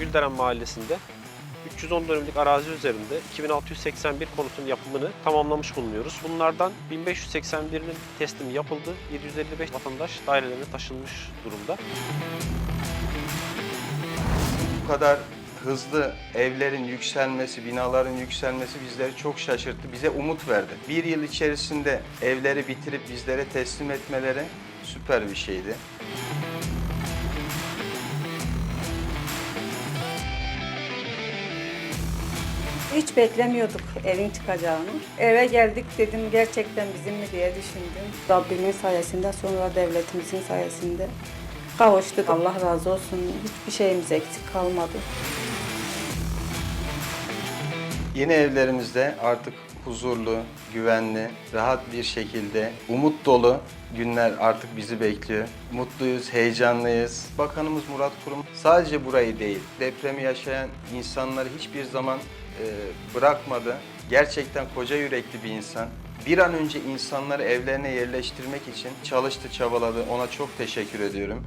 Gülderen Mahallesi'nde 310 dönümlük arazi üzerinde 2681 konutun yapımını tamamlamış bulunuyoruz. Bunlardan 1581'inin teslimi yapıldı. 755 vatandaş dairelerine taşınmış durumda. Bu kadar hızlı evlerin yükselmesi, binaların yükselmesi bizleri çok şaşırttı. Bize umut verdi. Bir yıl içerisinde evleri bitirip bizlere teslim etmeleri süper bir şeydi. Hiç beklemiyorduk evin çıkacağını. Eve geldik dedim gerçekten bizim mi diye düşündüm. Rabbimin sayesinde sonra devletimizin sayesinde kavuştuk. Allah razı olsun. Hiçbir şeyimiz eksik kalmadı. Yeni evlerimizde artık huzurlu, güvenli, rahat bir şekilde, umut dolu günler artık bizi bekliyor. Mutluyuz, heyecanlıyız. Bakanımız Murat Kurum sadece burayı değil, depremi yaşayan insanları hiçbir zaman e, bırakmadı. Gerçekten koca yürekli bir insan. Bir an önce insanları evlerine yerleştirmek için çalıştı, çabaladı. Ona çok teşekkür ediyorum.